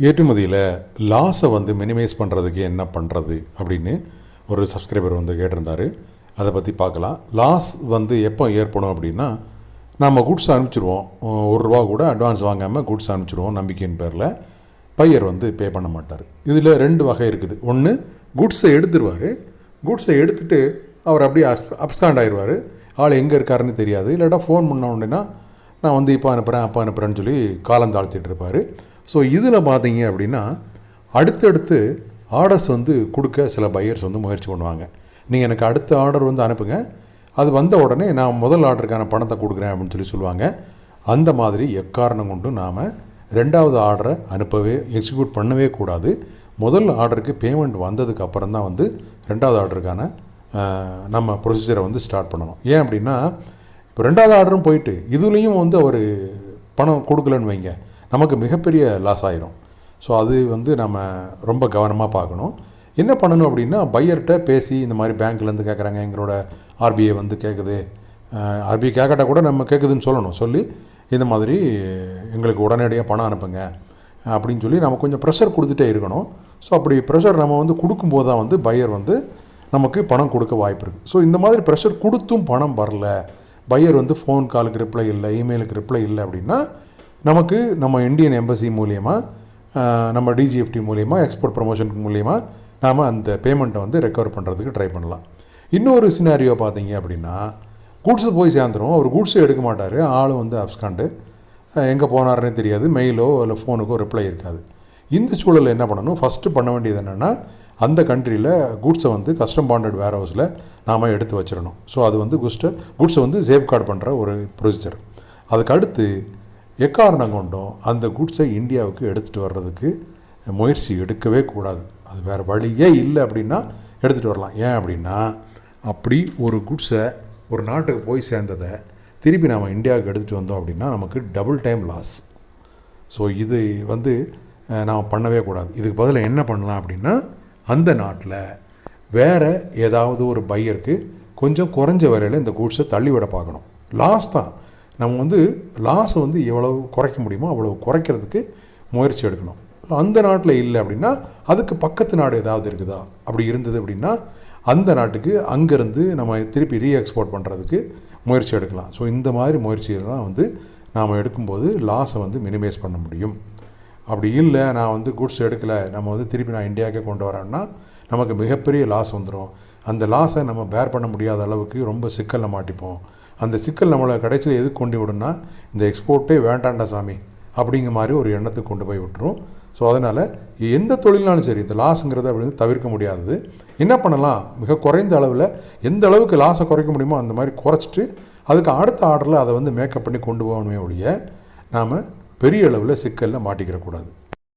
ஏற்றுமதியில் லாஸை வந்து மினிமைஸ் பண்ணுறதுக்கு என்ன பண்ணுறது அப்படின்னு ஒரு சப்ஸ்கிரைபர் வந்து கேட்டிருந்தார். அதை பற்றி பார்க்கலாம். லாஸ் வந்து எப்போ ஏற்படும் அப்படின்னா நம்ம குட்ஸ் அனுப்பிச்சிடுவோம் ஒரு ரூபா கூட அட்வான்ஸ் வாங்காமல் குட்ஸ் அனுப்பிச்சிடுவோம் நம்பிக்கையின் பேரில். பையர் வந்து பே பண்ண மாட்டார். இதில் ரெண்டு வகை இருக்குது. ஒன்று குட்ஸை எடுத்துருவார். குட்ஸை எடுத்துட்டு அவர் அப்படியே அப்ஸ்டாண்ட் ஆயிடுவார் ஆள் எங்கே இருக்காருன்னு தெரியாது. இல்லாட்டா ஃபோன் பண்ண உடனேனா நான் வந்து இப்போ அனுப்புகிறேன் அப்போ அனுப்புகிறேன்னு சொல்லி காலம் தாழ்த்திட்டு இருப்பார். ஸோ இதில் பார்த்தீங்க அப்படின்னா அடுத்தடுத்து ஆர்டர்ஸ் வந்து கொடுக்க சில பையர்ஸ் வந்து முயற்சி பண்ணுவாங்க. நீங்கள் எனக்கு அடுத்த ஆர்டர் வந்து அனுப்புங்க. அது வந்த உடனே நான் முதல் ஆர்டருக்கான பணத்தை கொடுக்குறேன் அப்படின்னு சொல்லி சொல்லுவாங்க. அந்த மாதிரி எக்காரணம் கொண்டு நாம் ரெண்டாவது ஆர்டரை அனுப்பவே எக்ஸிக்யூட் பண்ணவே கூடாது. முதல் ஆர்டருக்கு பேமெண்ட் வந்ததுக்கு அப்புறம் தான் வந்து ரெண்டாவது ஆர்டருக்கான நம்ம ப்ரொசீஜரை வந்து ஸ்டார்ட் பண்ணணும். ஏன் அப்படின்னா இப்போ ரெண்டாவது ஆர்டரும் போயிட்டு இதுலேயும் வந்து அவர் பணம் கொடுக்கலன்னு வைங்க. நமக்கு மிகப்பெரிய லாஸ் ஆயிரும். ஸோ அது வந்து நம்ம ரொம்ப கவனமாக பார்க்கணும். என்ன பண்ணணும் அப்படின்னா பையர்கிட்ட பேசி இந்த மாதிரி பேங்க்லேருந்து கேட்குறாங்க எங்களோட ஆர்பிஐ வந்து கேட்குது ஆர்பிஐ கேட்கட்டா கூட நம்ம கேட்குதுன்னு சொல்லணும். சொல்லி இந்த மாதிரி எங்களுக்கு உடனடியாக பணம் அனுப்புங்க. அப்படின்னு சொல்லி நம்ம கொஞ்சம் ப்ரெஷர் கொடுத்துட்டே இருக்கணும். ஸோ அப்படி ப்ரெஷர் நம்ம வந்து கொடுக்கும்போது தான் வந்து பையர் வந்து நமக்கு பணம் கொடுக்க வாய்ப்பு இருக்குது ஸோ இந்த மாதிரி ப்ரெஷர் கொடுத்தும் பணம் வரல. பையர் வந்து ஃபோன் காலுக்கு ரிப்ளை இல்லை இமெயிலுக்கு ரிப்ளை இல்லை அப்படின்னா நமக்கு நம்ம இந்தியன் எம்பசி மூலியமாக நம்ம டிஜிஎஃப்டி மூலியமாக எக்ஸ்போர்ட் ப்ரமோஷனுக்கு மூலியமாக நாம் அந்த பேமெண்ட்டை வந்து ரெக்கவர் பண்ணுறதுக்கு ட்ரை பண்ணலாம். இன்னொரு சினாரியோ பார்த்தீங்க அப்படின்னா கூட்ஸு போய் சேர்ந்துடும் அவர் கூட்ஸு எடுக்க மாட்டார். ஆளும் வந்து அப்ஸ்காண்டு எங்கே போனார்னே தெரியாது. மெயிலோ இல்லை ஃபோனுக்கோ ரிப்ளை இருக்காது. இந்த சூழலில் என்ன பண்ணணும்? ஃபஸ்ட்டு பண்ண வேண்டியது என்னென்னா அந்த கண்ட்ரியில் குட்ஸை வந்து கஸ்டம் பாண்டட் வேர் ஹவுஸில் நாம் எடுத்து வச்சிடணும் ஸோ அது வந்து குஸ்ட்டை குட்ஸை வந்து சேஃப்கார்டு பண்ணுற ஒரு ப்ரொசீஜர் அதுக்கு அடுத்து எக்காரணம் கொண்டும் அந்த குட்ஸை இந்தியாவுக்கு எடுத்துகிட்டு வர்றதுக்கு முயற்சி எடுக்கவே கூடாது. அது வேறு வழியே இல்லை அப்படின்னா எடுத்துகிட்டு வரலாம். ஏன் அப்படின்னா அப்படி ஒரு குட்ஸை ஒரு நாட்டுக்கு போய் சேர்ந்ததை திருப்பி நாம் இந்தியாவுக்கு எடுத்துகிட்டு வந்தோம் அப்படின்னா நமக்கு டபுள் டைம் லாஸ் ஸோ இது வந்து நாம் பண்ணவே கூடாது. இதுக்கு பதிலாக என்ன பண்ணலாம் அப்படின்னா அந்த நாட்டில் வேறு ஏதாவது ஒரு பையருக்கு கொஞ்சம் குறைஞ்ச வரையில் இந்த கூட்ஸை தள்ளிவிட பார்க்கணும். லாஸ் தான். நம்ம வந்து லாஸை வந்து எவ்வளவு குறைக்க முடியுமோ அவ்வளவு குறைக்கிறதுக்கு முயற்சி எடுக்கணும். அந்த நாட்டில் இல்லை அப்படின்னா அதுக்கு பக்கத்து நாடு ஏதாவது இருக்குதா? அப்படி இருந்தது அப்படின்னா அந்த நாட்டுக்கு அங்கேருந்து நம்ம திருப்பி ரீ எக்ஸ்போர்ட் பண்ணுறதுக்கு முயற்சி எடுக்கலாம். ஸோ இந்த மாதிரி முயற்சிகள்லாம் வந்து நாம் எடுக்கும்போது லாஸை வந்து மினிமைஸ் பண்ண முடியும். அப்படி இல்லை நான் வந்து குட்ஸ் எடுக்கலை நம்ம வந்து திருப்பி நான் இந்தியாவுக்கே கொண்டு வரேன்னா நமக்கு மிகப்பெரிய லாஸ் வந்துடும் அந்த லாஸை நம்ம பேர் பண்ண முடியாத அளவுக்கு ரொம்ப சிக்கலில் மாட்டிப்போம். அந்த சிக்கல் நம்மளை கடைசியில் எதுக்கு கொண்டு விடும்னா இந்த எக்ஸ்போர்ட்டே வேண்டாண்டா சாமி அப்படிங்கிற மாதிரி ஒரு எண்ணத்துக்கு கொண்டு போய் விட்டுரும். ஸோ அதனால் எந்த தொழில்னாலும் சரி இந்த லாஸுங்கிறத அப்படின்னு தவிர்க்க முடியாதது என்ன பண்ணலாம்? மிக குறைந்த அளவில் எந்த அளவுக்கு லாஸை குறைக்க முடியுமோ அந்த மாதிரி குறைச்சிட்டு அதுக்கு அடுத்த ஆர்டரில் அதை வந்து மேக்கப் பண்ணி கொண்டு போகணுமே ஒழிய நாம் பெரிய அளவில் சிக்கலில் மாட்டிக்கிறக்கூடாது